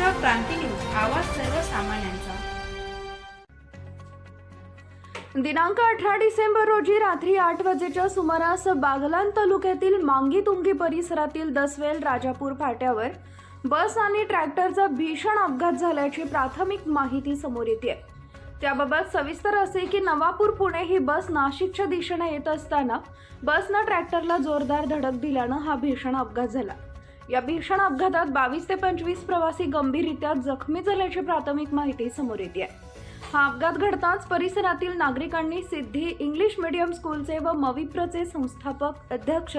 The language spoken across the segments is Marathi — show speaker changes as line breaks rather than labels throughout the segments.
महाराष्ट्र क्रांती न्यूज आवाज सर्वसामान्यांचा.
दिनांक अठरा डिसेंबर रोजी रात्री आठ वाजेच्या सुमारास बागलान तालुक्यातील मांगी तुंगी परिसरातील दसवेल राजापूर फाट्यावर बस आणि ट्रॅक्टरचा भीषण अपघात झाल्याची प्राथमिक माहिती समोर येते त्याबाबत सविस्तर असे की नवापूर पुणे ही बस नाशिकच्या दिशेने येत असताना बसनं ट्रॅक्टरला जोरदार धडक दिल्यानं हा भीषण अपघात झाला. या भीषण अपघातात बावीस ते पंचवीस प्रवासी गंभीररित्या जखमी झाल्याची प्राथमिक माहिती समोर येते. हा अपघात घडताच परिसरातील नागरिकांनी सिद्धी इंग्लिश मीडियम स्कूलचे व मविप्रचे संस्थापक अध्यक्ष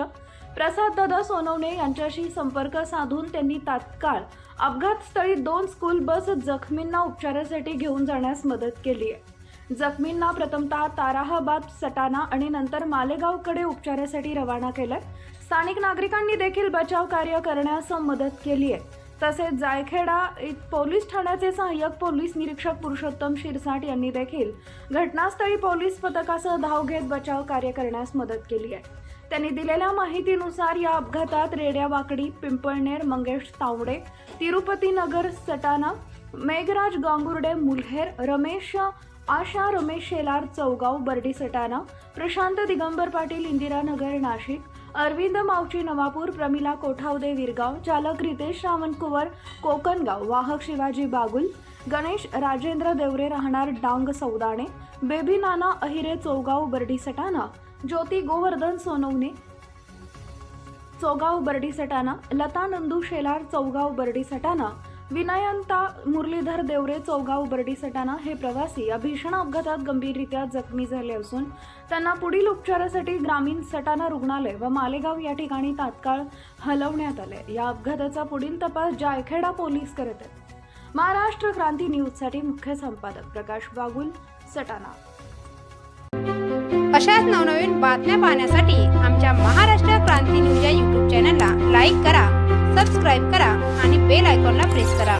प्रसाद दादा सोनवणे यांच्याशी संपर्क साधून त्यांनी तात्काळ अपघातस्थळी दोन स्कूल बस जखमींना उपचारासाठी घेऊन जाण्यास मदत केली आहे. जखमींना प्रथमतः ताराहाबाद सटाणा आणि नंतर मालेगावकडे उपचारासाठी रवाना केलंय. स्थानिक नागरिकांनी देखील बचाव कार्य करण्यास मदत केली आहे. तसेच जायखेडा पोलीस ठाण्याचे सहाय्यक पोलीस निरीक्षक पुरुषोत्तम शिरसाट यांनी देखील घटनास्थळी पोलीस पथकासह धाव घेत बचाव कार्य करण्यास मदत केली आहे. त्यांनी दिलेल्या माहितीनुसार या अपघातात रेड्यावाकडी पिंपळनेर मंगेश तावडे तिरुपती नगर सटाणा मेघराज गांगुर्डे मुल्हेर रमेश आशा रमेश शेलार चौगाव बर्डी सटाणा प्रशांत दिगंबर पाटील इंदिरानगर नाशिक अरविंद मावची नवापूर प्रमिला कोठावदे विरगाव चालक रितेश रावणकुवर कोकणगाव वाहक शिवाजी बागुल गणेश राजेंद्र देवरे राहणार डांग सौदाणे बेबी नाना अहिरे चौगाव बर्डी सटाणा ज्योती गोवर्धन सोनवणे चौगाव बर्डी सटाणा लता नंदू शेलार चौगाव बर्डी सटाणा विनायंता मुरलीधर देवरे चौगाव बर्डी सटाणा हे प्रवासी या भीषण अपघातात गंभीररित्या जखमी झाले असून त्यांना पुढील उपचारासाठी ग्रामीण सटाणा रुग्णालय व मालेगाव या ठिकाणी तात्काळ हलवण्यात आले. या अपघाताचा पुढील तपास जायखेडा पोलीस करत आहेत. महाराष्ट्र क्रांती न्यूजसाठी मुख्य संपादक प्रकाश बागुल सटाणा.
अशाच नवनवीन बातम्या पाहण्यासाठी आमच्या महाराष्ट्र क्रांती न्यूज या यूट्यूब चॅनलला लाईक करा सबस्क्राईब करा आणि बेल आयकॉनला प्रेस करा